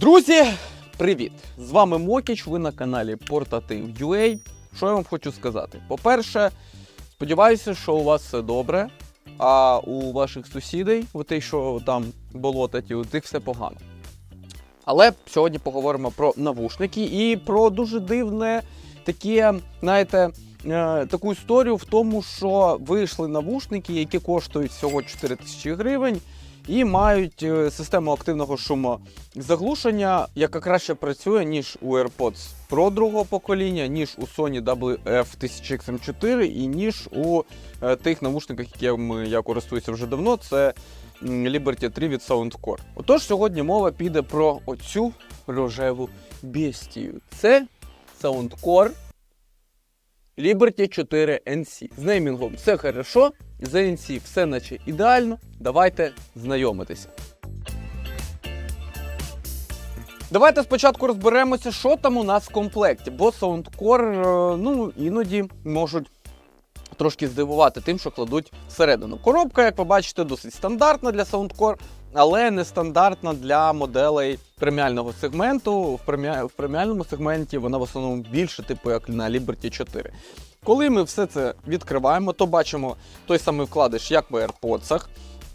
Друзі, привіт! З вами Мокіч, ви на каналі Portative.ua. Що я вам хочу сказати? По-перше, сподіваюся, що у вас все добре, а у ваших сусідей, у тих, що там болотаті, у тих все погано. Але сьогодні поговоримо про навушники і про дуже дивне таке, знаєте, е, таку історію в тому, що вийшли навушники, які коштують всього 4 тисячі гривень і мають е, систему активного шумозаглушення, яка краще працює, ніж у AirPods Pro другого покоління, ніж у Sony WF-1000XM4 і ніж у е, тих навушниках, якими я користуюся вже давно. Це Liberty 3 від Soundcore. Отож, сьогодні мова піде про оцю рожеву бестію. Це Soundcore Liberty 4 NC. З неймінгом все хорошо, з NC все наче ідеально. Давайте знайомитися. Давайте спочатку розберемося, що там у нас в комплекті, бо Soundcore е, ну, іноді можуть трошки здивувати тим, що кладуть всередину. Коробка, як ви бачите, досить стандартна для Soundcore, але нестандартна для моделей преміального сегменту. В, премі... в преміальному сегменті вона в основному більше, типу як на Liberty 4. Коли ми все це відкриваємо, то бачимо той самий вкладиш, як в AirPods.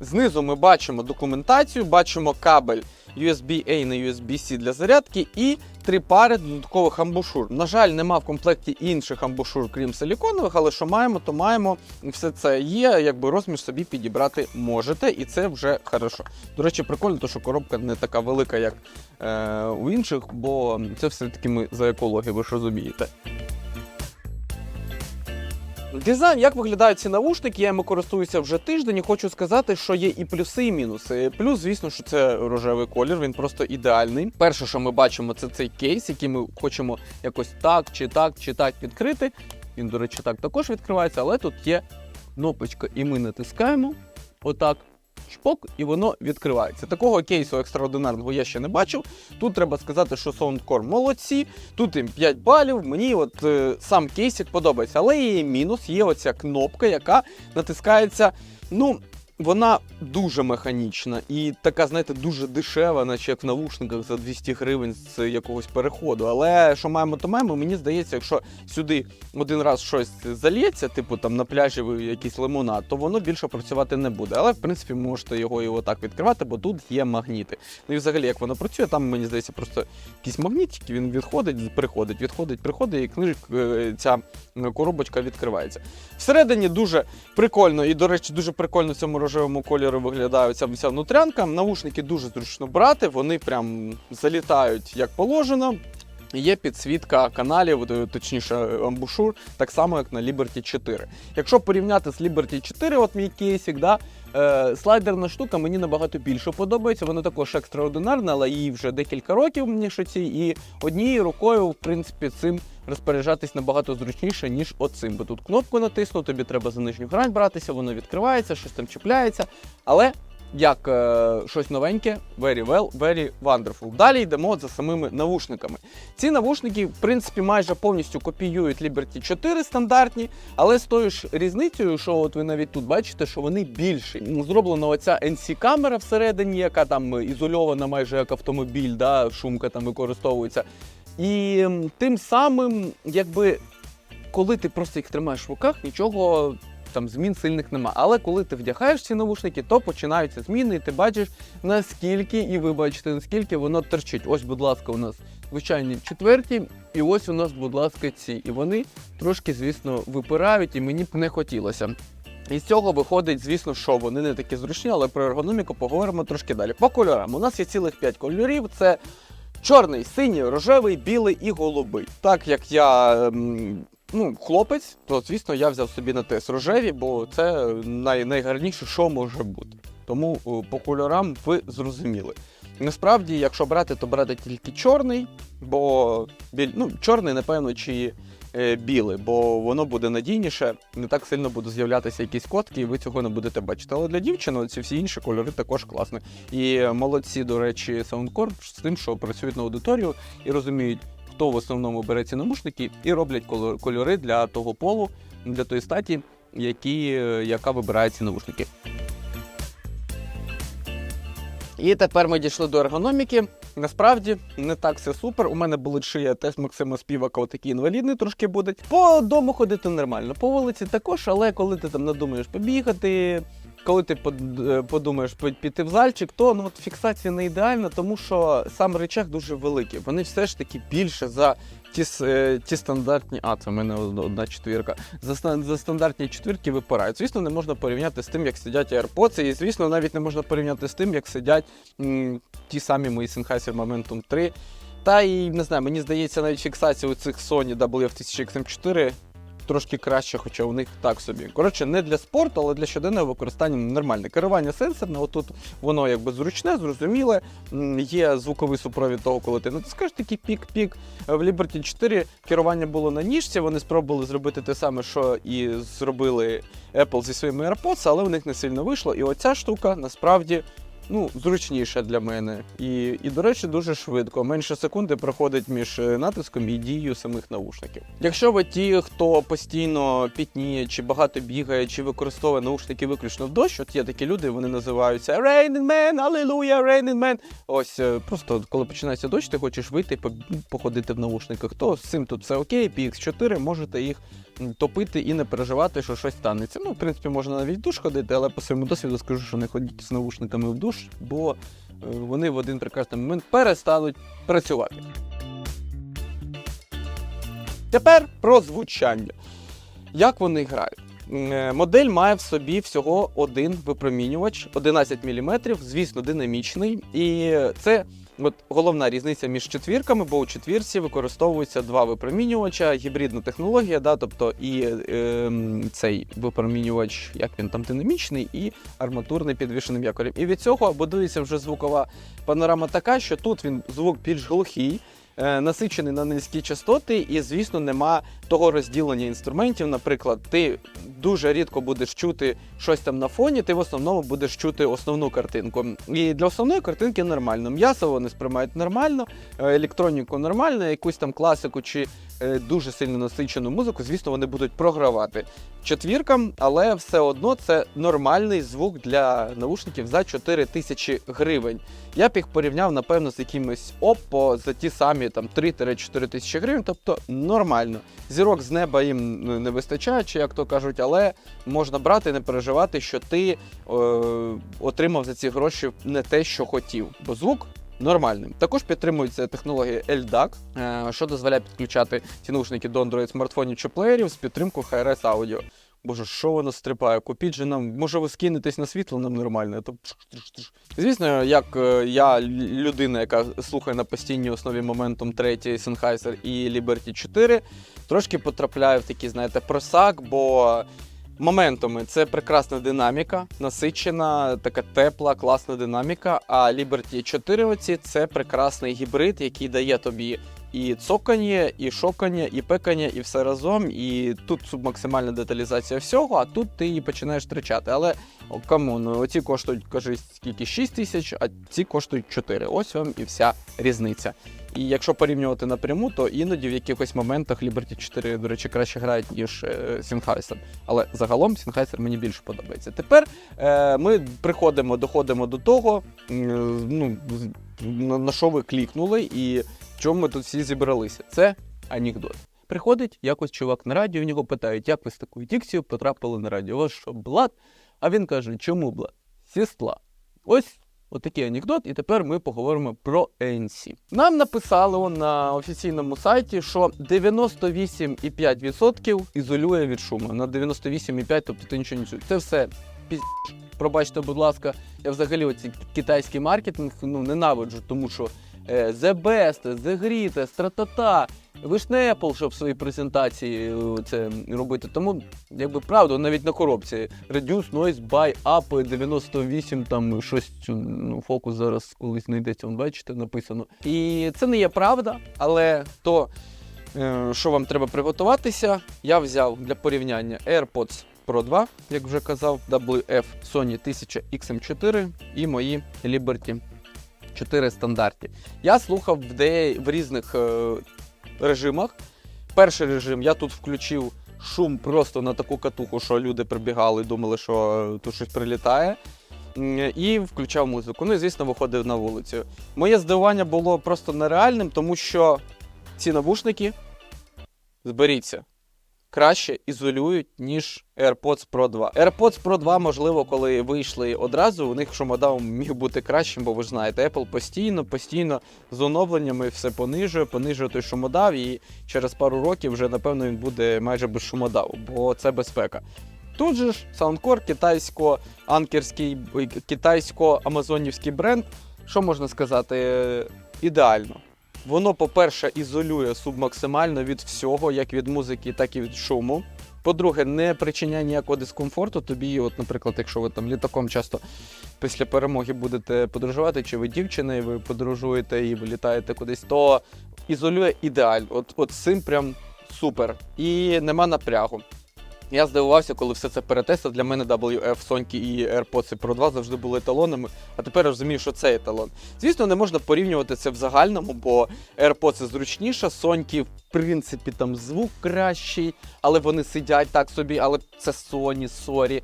Знизу ми бачимо документацію, бачимо кабель USB-A на USB-C для зарядки і три пари додаткових амбушур. На жаль, нема в комплекті інших амбушур, крім силіконових, але що маємо, то маємо. Все це є, якби розмір собі підібрати можете, і це вже хорошо. До речі, прикольно, то, що коробка не така велика, як е, у інших, бо це все-таки ми за екологію, ви ж розумієте. Дизайн, як виглядають ці наушники, я ними користуюся вже тиждень і хочу сказати, що є і плюси, і мінуси. Плюс, звісно, що це рожевий колір, він просто ідеальний. Перше, що ми бачимо, це цей кейс, який ми хочемо якось так, чи так, чи так відкрити. Він, до речі, так також відкривається, але тут є кнопочка, і ми натискаємо отак. Чпок, і воно відкривається. Такого кейсу екстраординарного я ще не бачив. Тут треба сказати, що Soundcore молодці. Тут їм 5 балів. Мені от е, сам кейсик подобається. Але є мінус, є оця кнопка, яка натискається. Ну, вона дуже механічна і така, знаєте, дуже дешева, наче як в навушниках за 200 гривень з якогось переходу. Але що маємо, то маємо. Мені здається, якщо сюди один раз щось зальється, типу там на пляжі якийсь лимонад, то воно більше працювати не буде. Але в принципі можете його і отак відкривати, бо тут є магніти. Ну і взагалі, як воно працює, там мені здається, просто якісь магнітики, він відходить, приходить, відходить, приходить, і книжка е, ця коробочка відкривається. Всередині дуже прикольно, і, до речі, дуже прикольно в цьому рожевому кольору виглядає ця вся внутрянка. Навушники дуже зручно брати, вони прям залітають як положено. Є підсвітка каналів, е, точніше амбушур, так само як на Liberty 4. Якщо порівняти з Liberty 4, от мій кейсик, да, е, слайдерна штука мені набагато більше подобається. Вона також екстраординарна, але їй вже декілька років, мені шоці, і однією рукою, в принципі, цим розпоряджатись набагато зручніше, ніж оцим. Бо тут кнопку натиснув, тобі треба за нижню грань братися, воно відкривається, щось там чіпляється. Але як е, щось новеньке, very well, very wonderful. Далі йдемо за самими навушниками. Ці навушники, в принципі, майже повністю копіюють Liberty 4 стандартні, але з тою ж різницею, що от ви навіть тут бачите, що вони більші. Зроблена оця NC-камера всередині, яка там ізольована майже як автомобіль, да, шумка там використовується. І тим самим, якби, коли ти просто їх тримаєш в руках, нічого там змін сильних нема. Але коли ти вдягаєш ці навушники, то починаються зміни, і ти бачиш, наскільки, і ви бачите, наскільки воно торчить. Ось, будь ласка, у нас звичайні четверті, і ось у нас, будь ласка, ці. І вони трошки, звісно, випирають, і мені б не хотілося. І з цього виходить, звісно, що вони не такі зручні, але про ергономіку поговоримо трошки далі. По кольорам. У нас є цілих 5 кольорів. Це чорний, синій, рожевий, білий і голубий. Так як я ем, ну, хлопець, то звісно я взяв собі на тест рожеві, бо це най- найгарніше, що може бути. Тому по кольорам ви зрозуміли. Насправді, якщо брати, то брати тільки чорний, бо біль... ну, чорний, напевно, чи е, білий, бо воно буде надійніше, не так сильно будуть з'являтися якісь котки, і ви цього не будете бачити. Але для дівчини ці всі інші кольори також класні. І молодці, до речі, Soundcore з тим, що працюють на аудиторію і розуміють, хто в основному бере ці навушники, і роблять кольори для того полу, для тої статі, які, е, яка вибирає ці навушники. І тепер ми дійшли до ергономіки. Насправді не так все супер. У мене болить шия теж Максима Співака, отакий інвалідний трошки буде. По дому ходити нормально, по вулиці також, але коли ти там надумаєш побігати. Коли ти е, подумаєш піти в зальчик, то ну, от фіксація не ідеальна, тому що сам речах дуже великий. Вони все ж таки більше за ті, е, ті стандартні. А, це в мене одна четвірка. За, за стандартні четвірки випирають. Звісно, не можна порівняти з тим, як сидять AirPods, і звісно, навіть не можна порівняти з тим, як сидять м, ті самі мої Sennheiser Momentum 3. Та і не знаю, мені здається, навіть фіксація у цих Sony WF-1000XM4 трошки краще, хоча у них так собі. Коротше, не для спорту, але для щоденного використання нормальне. Керування сенсорне, отут воно якби зручне, зрозуміле. Є звуковий супровід того, коли ти натискаєш такий пік-пік. В Liberty 4 керування було на ніжці. Вони спробували зробити те саме, що і зробили Apple зі своїми AirPods, але в них не сильно вийшло. І оця штука насправді. Ну, зручніша для мене. І, і, до речі, дуже швидко. Менше секунди проходить між е, натиском і дією самих наушників. Якщо ви ті, хто постійно пітніє, чи багато бігає, чи використовує наушники виключно в дощ, от є такі люди, вони називаються Raining Man, Аллилуйя, Raining Man. Ось е, просто коли починається дощ, ти хочеш вийти і походити в наушниках, то з цим тут все окей, PX4, можете їх топити і не переживати, що щось станеться. Ну, в принципі, можна навіть в душ ходити, але по своєму досвіду скажу, що не ходіть з наушниками в душ, бо е, вони в один прекрасний момент перестануть працювати. Тепер про звучання. Як вони грають? Е, Модель має в собі всього один випромінювач 11 мм, звісно, динамічний. І це от головна різниця між четвірками, бо у четвірці використовуються два випромінювача, гібридна технологія, да, тобто і е, цей випромінювач, як він там динамічний, і арматурний підвішеним якорем. І від цього будується вже звукова панорама така, що тут він звук більш глухий. Е, Насичений на низькі частоти, і, звісно, нема того розділення інструментів. Наприклад, ти дуже рідко будеш чути щось там на фоні, ти в основному будеш чути основну картинку. І для основної картинки нормально. М'ясо вони сприймають нормально, е, електроніку нормально, якусь там класику чи дуже сильно насичену музику, звісно, вони будуть програвати четвіркам, але все одно це нормальний звук для наушників за 4 тисячі гривень. Я б їх порівняв, напевно, з якимось Oppo за ті самі там 3-4 тисячі гривень, тобто нормально. Зірок з неба їм не вистачає, чи як то кажуть, але можна брати і не переживати, що ти е, отримав за ці гроші не те, що хотів, бо звук. Нормальним. Також підтримується технологія LDAC, е, що дозволяє підключати ці наушники до Android смартфонів чи плеєрів з підтримкою HRS Audio. Боже, що воно стрипає? Купіть же нам, може ви скинетесь на світло, нам нормально. То... Звісно, як е, я людина, яка слухає на постійній основі моментом 3 Sennheiser і Liberty 4, трошки потрапляю в такий, знаєте, просак, бо моментами це прекрасна динаміка, насичена, така тепла, класна динаміка. А Liberty 4 оці це прекрасний гібрид, який дає тобі і цокання, і шокання, і пекання, і все разом. І тут максимальна деталізація всього, а тут ти її починаєш втрачати. Але о, камон, оці коштують, кажи, скільки 6 тисяч, а ці коштують 4. Ось вам і вся різниця. І якщо порівнювати напряму, то іноді в якихось моментах Liberty 4, до речі, краще грають, ніж е, Sennheiser. Але загалом Sennheiser мені більше подобається. Тепер е, ми приходимо, доходимо до того, м, ну, на, що ви клікнули і чому ми тут всі зібралися. Це анекдот. Приходить якось чувак на радіо, в нього питають, як ви з такою дикцією потрапили на радіо? У вас що, блат? А він каже, чому блат? Сістла. Ось Отакий анекдот, і тепер ми поговоримо про ANC. Нам написали на офіційному сайті, що 98,5% ізолює від шуму. На 98,5%, тобто ти нічого не чуєш. Це все піз... Пробачте, будь ласка, я взагалі оці китайський маркетинг ну, ненавиджу, тому що The Best, The Greatest, Тра-та-та. Ви ж не Apple, щоб в своїй презентації е, це робити. Тому, якби правда, навіть на коробці Reduce Noise by Up 98, там щось ну, фокус зараз колись знайдеться, бачите, написано. І це не є правда, але то, е, що вам треба приготуватися, я взяв для порівняння AirPods Pro 2, як вже казав, WF Sony 1000 XM4 і мої Liberty 4 стандарті. Я слухав в, де... в різних е, режимах. Перший режим я тут включив шум просто на таку катуху, що люди прибігали, і думали, що е, тут щось прилітає. і включав музику. Ну і звісно, виходив на вулицю. Моє здивування було просто нереальним, тому що ці навушники, зберіться, краще ізолюють, ніж AirPods Pro 2. AirPods Pro 2, можливо, коли вийшли одразу, у них шумодав міг бути кращим, бо ви ж знаєте, Apple постійно, постійно з оновленнями все понижує, понижує той шумодав, і через пару років вже, напевно, він буде майже без шумодаву, бо це безпека. Тут же ж Soundcore, китайсько-анкерський, китайсько-амазонівський бренд. Що можна сказати? Е, Ідеально. Воно, по-перше, ізолює суб максимально від всього, як від музики, так і від шуму. По-друге, не причиняє ніякого дискомфорту. Тобі, от, наприклад, якщо ви там літаком часто після перемоги будете подорожувати, чи ви дівчина, і ви подорожуєте і ви літаєте кудись, то ізолює ідеально. От, от цим прям супер. І нема напрягу. Я здивувався, коли все це перетестив. Для мене WF, Sony і AirPods Pro 2 завжди були еталонами, а тепер я розумію, що це еталон. Звісно, не можна порівнювати це в загальному, бо AirPods зручніше, Sony, в принципі, там звук кращий, але вони сидять так собі, але це Sony, сорі.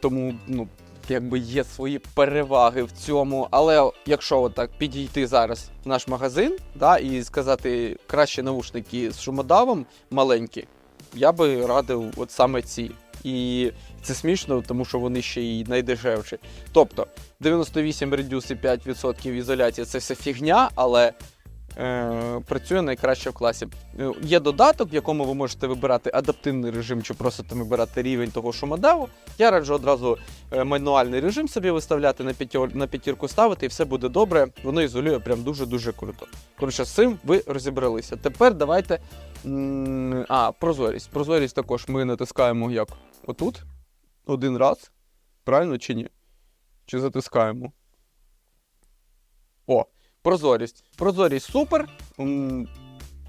Тому, ну, якби є свої переваги в цьому. Але якщо отак підійти зараз в наш магазин да, і сказати кращі навушники з шумодавом маленькі, я би радив от саме ці. І це смішно, тому що вони ще й найдешевші. Тобто 98 редюс і 5% ізоляції це все фігня, але працює найкраще в класі. Е, Є додаток, в якому ви можете вибирати адаптивний режим чи просто там вибирати рівень того шумодаву. Я раджу одразу е, мануальний режим собі виставляти на, п'ятьор, на п'ятірку ставити, і все буде добре. Воно ізолює прям дуже-дуже круто. Коротше, з цим ви розібралися. Тепер давайте. А, прозорість. Прозорість також ми натискаємо як отут. Один раз. Правильно чи ні? Чи затискаємо? О, прозорість. Прозорість супер.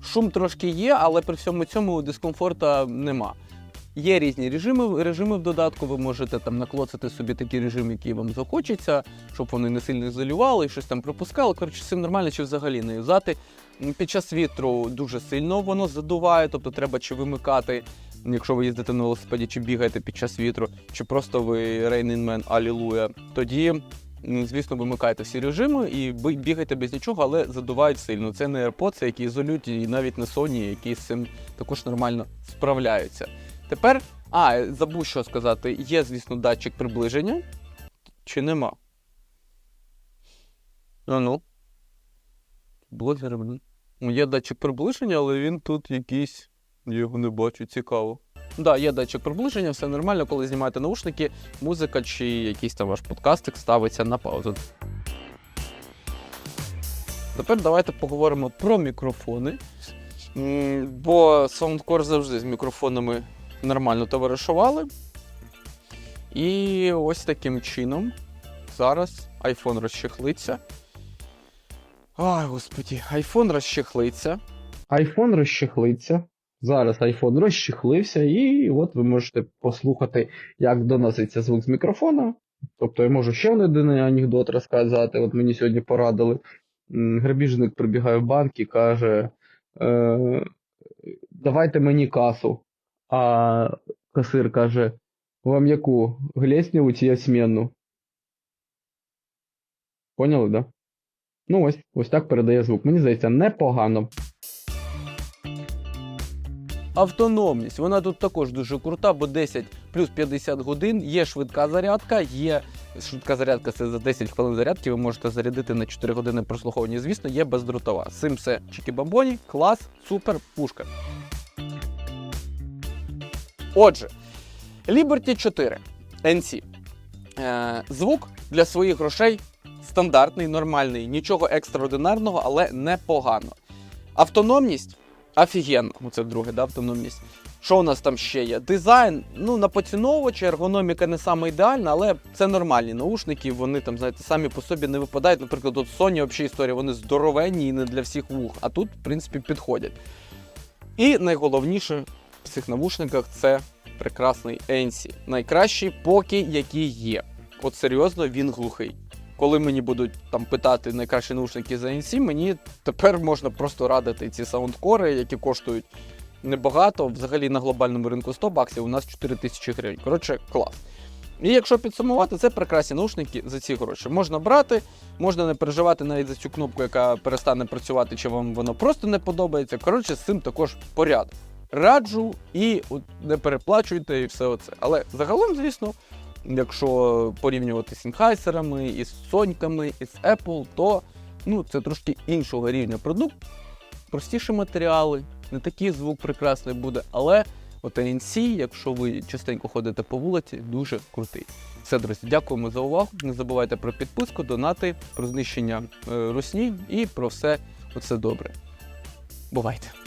Шум трошки є, але при всьому цьому дискомфорту нема. Є різні режими, режими в додатку. Ви можете там наклоцати собі такий режим, який вам захочеться, щоб вони не сильно ізолювали щось там пропускали. Коротше, цим нормально чи взагалі не юзати. Під час вітру дуже сильно воно задуває, тобто треба чи вимикати, якщо ви їздите на велосипеді, чи бігаєте під час вітру, чи просто ви Man Алілуя. Тоді, звісно, вимикайте всі режими і бігайте без нічого, але задувають сильно. Це не AirPods, які ізолюють, і навіть не Sony, які з цим також нормально справляються. Тепер, а, забув що сказати, є, звісно, датчик приближення. Чи нема? А ну. Блогер. Ну, Є датчик приближення, але він тут якийсь. Я його не бачу, цікаво. Да, є датчик приближення, все нормально, коли знімаєте наушники, музика чи якийсь там ваш подкастик ставиться на паузу. Тепер давайте поговоримо про мікрофони. Бо Soundcore завжди з мікрофонами нормально товаришували. І ось таким чином зараз iPhone розчехлиться. Ай, господі, iPhone розчехлиться. iPhone розчехлиться. Зараз iPhone розчехлився, і от ви можете послухати, як доноситься звук з мікрофона. Тобто я можу ще один анекдот розказати. От мені сьогодні порадили. Грабіжник прибігає в банк і каже: е, давайте мені касу. А касир каже: Вам яку? Глесневу чи осьменну? Поняли, да? Ну ось, ось так передає звук. Мені здається, непогано. Автономність. Вона тут також дуже крута, бо 10 плюс 50 годин, є швидка зарядка, є швидка зарядка це за 10 хвилин зарядки, ви можете зарядити на 4 години прослуховування. Звісно, є бездротова. З цим все чики-бамбоні, клас, супер, пушка. Отже, Liberty 4 NC. Е, звук для своїх грошей стандартний, нормальний, нічого екстраординарного, але непогано. Автономність офігенно. Це друге, да, автономність. Що у нас там ще є? Дизайн, ну на поціновувача, ергономіка не саме ідеальна, але це нормальні наушники. Вони там, знаєте, самі по собі не випадають. Наприклад, от Sony взагалі історія, вони здоровенні і не для всіх вух, а тут, в принципі, підходять. І найголовніше в цих навушниках це прекрасний NC. Найкращий поки який є. От серйозно, він глухий. Коли мені будуть там питати найкращі наушники за NC, мені тепер можна просто радити ці саундкори, які коштують небагато. Взагалі на глобальному ринку 100 баксів, у нас 4 тисячі гривень. Коротше, клас. І якщо підсумувати, це прекрасні наушники за ці гроші. Можна брати, можна не переживати навіть за цю кнопку, яка перестане працювати, чи вам воно просто не подобається. Коротше, з цим також порядок. Раджу і от не переплачуйте і все оце. Але загалом, звісно, якщо порівнювати з інхайсерами, із соньками, із Apple, то ну, це трошки іншого рівня продукт, простіші матеріали, не такий звук прекрасний буде, але от якщо ви частенько ходите по вулиці, дуже крутий. Все, друзі, дякуємо за увагу. Не забувайте про підписку, донати, про знищення е, русні і про все оце добре. Бувайте!